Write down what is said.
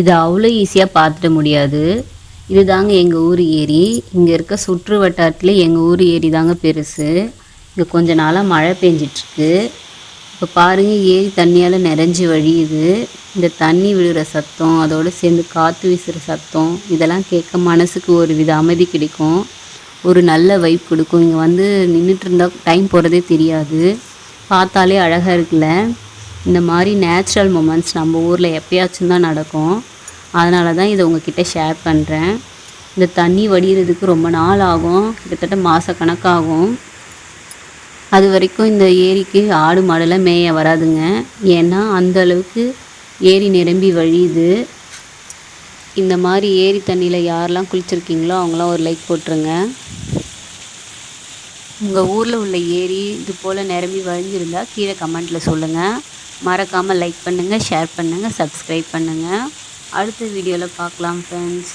இது அவ்வளோ ஈஸியாக பார்த்துட முடியாது. இது தாங்க எங்கள் ஊர் ஏரி. இங்கே இருக்க சுற்று வட்டாரத்தில் எங்கள் ஊர் ஏரி தாங்க பெருசு. இங்கே கொஞ்ச நாளாக மழை பெஞ்சிட்ருக்கு. இப்போ பாருங்கள் ஏரி தண்ணியால் நிறைஞ்சி வழியுது. இந்த தண்ணி விழுகிற சத்தம் அதோடு சேர்ந்து காற்று வீசுகிற சத்தம் இதெல்லாம் கேட்க மனசுக்கு ஒரு வித அமைதி கிடைக்கும். ஒரு நல்ல வைப் கொடுக்கும். இங்கே வந்து நின்றுட்டு இருந்தால் டைம் போகிறதே தெரியாது. பார்த்தாலே அழகாக இருக்குல்ல. இந்த மாதிரி நேச்சுரல் மூமெண்ட்ஸ் நம்ம ஊரில் எப்பயாச்சும் தான் நடக்கும். அதனால தான் இதை உங்ககிட்ட ஷேர் பண்ணுறேன் இந்த தண்ணி வடிகிறதுக்கு ரொம்ப நாள் ஆகும். கிட்டத்தட்ட மாதக்கணக்காகும் அது வரைக்கும் இந்த ஏரிக்கு ஆடு மாடெல்லாம் மேய வராதுங்க. ஏன்னா அந்த அளவுக்கு ஏரி நிரம்பி வழியுது. இந்த மாதிரி ஏரி தண்ணியில் யாரெல்லாம் குளிச்சிருக்கீங்களோ அவங்களாம் ஒரு லைக் போட்டுருங்க. உங்கள் ஊரில் உள்ள ஏரி இது போல் நிரம்பி வழிஞ்சிருந்தா கீழே கமெண்ட்டில் சொல்லுங்கள் மறக்காமல் லைக் பண்ணுங்கள் ஷேர் பண்ணுங்கள் சப்ஸ்கிரைப் பண்ணுங்கள் அடுத்த வீடியோவில் பார்க்கலாம் ஃப்ரெண்ட்ஸ்